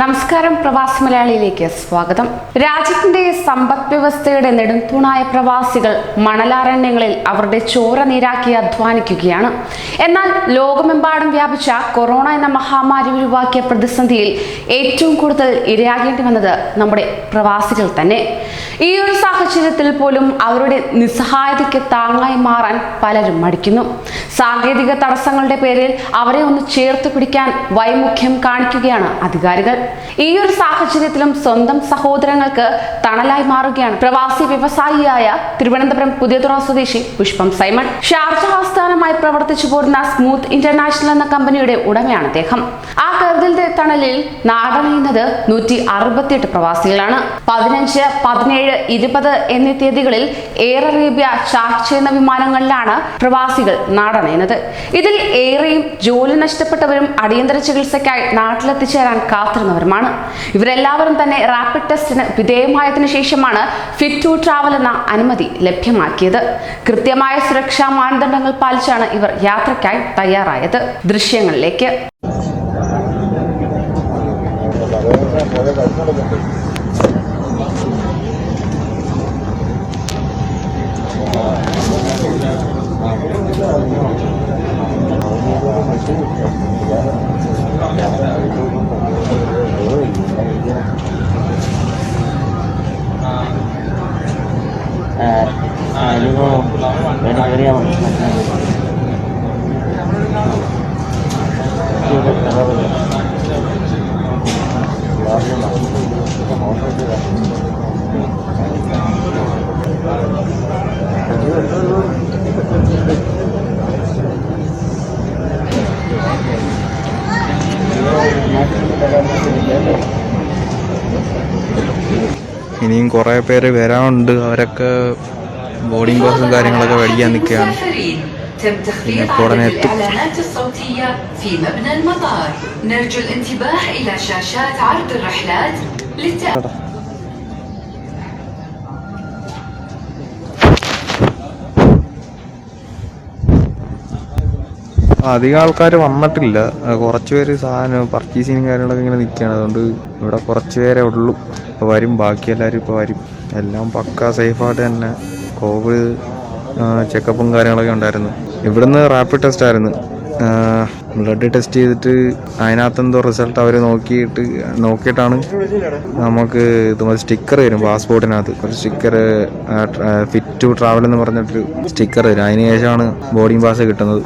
നമസ്കാരം പ്രവാസി മലയാളിയിലേക്ക് സ്വാഗതം. രാജ്യത്തിന്റെ സമ്പദ് വ്യവസ്ഥയുടെ നെടുംതൂണായ പ്രവാസികൾ മണലാരണ്യങ്ങളിൽ അവരുടെ ചോര നീരാക്കി അധ്വാനിക്കുകയാണ്. എന്നാൽ ലോകമെമ്പാടും വ്യാപിച്ച കൊറോണ എന്ന മഹാമാരി ഒഴിവാക്കിയ പ്രതിസന്ധിയിൽ ഏറ്റവും കൂടുതൽ ഇരയാകേണ്ടി വന്നത് നമ്മുടെ പ്രവാസികൾ തന്നെ. ഈ ഒരു സാഹചര്യത്തിൽ പോലും അവരുടെ നിസ്സഹായതയ്ക്ക് താങ്ങായി മാറാൻ പലരും മടിക്കുന്നു. സാങ്കേതിക തടസ്സങ്ങളുടെ പേരിൽ അവരെ ഒന്ന് ചേർത്ത് പിടിക്കാൻ വൈമുഖ്യം കാണിക്കുകയാണ് അധികാരികൾ. ഈ ഒരു സാഹചര്യത്തിലും സ്വന്തം സഹോദരങ്ങൾക്ക് തണലായി മാറുകയാണ് പ്രവാസി വ്യവസായിയായ തിരുവനന്തപുരം പുതിയതുറ സ്വദേശി പുഷ്പം സൈമൺ. ഷാർജ ആസ്ഥാനമായി പ്രവർത്തിച്ചു പോരുന്ന സ്മൂത്ത് ഇന്റർനാഷണൽ എന്ന കമ്പനിയുടെ ഉടമയാണ് അദ്ദേഹം. ആ കരുതലിന്റെ തണലിൽ നാടണയുന്നത് നൂറ്റി അറുപത്തിയെട്ട് പ്രവാസികളാണ്. പതിനഞ്ച് പതിനേഴ് ഇരുപത് എന്നീ തീയതികളിൽ എയർ അറേബ്യ ചാർജ് ചെയ്യുന്ന വിമാനങ്ങളിലാണ് പ്രവാസികൾ നാടണയുന്നത് ഇതിൽ ഏറെയും ജോലി നഷ്ടപ്പെട്ടവരും അടിയന്തര ചികിത്സയ്ക്കായി നാട്ടിലെത്തിച്ചേരാൻ കാത്തിരുന്നവരുമാണ്. ഇവരെല്ലാവരും തന്നെ റാപ്പിഡ് ടെസ്റ്റിന് വിധേയമായതിനു ശേഷമാണ് ഫിറ്റ് ടു ട്രാവൽ എന്ന അനുമതി ലഭ്യമാക്കിയത്. കൃത്യമായ സുരക്ഷാ മാനദണ്ഡങ്ങൾ പാലിച്ചാണ് ഇവർ യാത്രയ്ക്കായി തയ്യാറായത്. ദൃശ്യങ്ങളിലേക്ക്. ഇനിയും കുറേ പേര് വരാനുണ്ട്. അവരൊക്കെ ബോർഡിംഗ് പാസും കാര്യങ്ങളൊക്കെ മേടിക്കാൻ നിൽക്കുകയാണ്. അധികം ആൾക്കാർ വന്നിട്ടില്ല. കുറച്ചുപേര് സാധനം പർച്ചേസിങ് കാര്യങ്ങളൊക്കെ ഇങ്ങനെ നിൽക്കുകയാണ്. അതുകൊണ്ട് ഇവിടെ കുറച്ചുപേരെ ഉള്ളൂ. ഇപ്പോൾ വരും. ബാക്കി എല്ലാവരും ഇപ്പോൾ വരും. എല്ലാം പക്ക സേഫായിട്ട് തന്നെ. കോവിഡ് ചെക്കപ്പും കാര്യങ്ങളൊക്കെ ഉണ്ടായിരുന്നു. ഇവിടുന്ന് റാപ്പിഡ് ടെസ്റ്റ് ആയിരുന്നു. ബ്ലഡ് ടെസ്റ്റ് ചെയ്തിട്ട് അതിനകത്ത് എന്തോ റിസൾട്ട് അവർ നോക്കിയിട്ട് നോക്കിയിട്ടാണ് നമുക്ക് ഇത് സ്റ്റിക്കർ വരും പാസ്പോർട്ടിനകത്ത് ഒരു സ്റ്റിക്കർ ഫിറ്റ് ടു ട്രാവൽ എന്ന് പറഞ്ഞിട്ട് സ്റ്റിക്കർ വരും അതിന് ശേഷമാണ് ബോർഡിംഗ് പാസ് കിട്ടുന്നത്.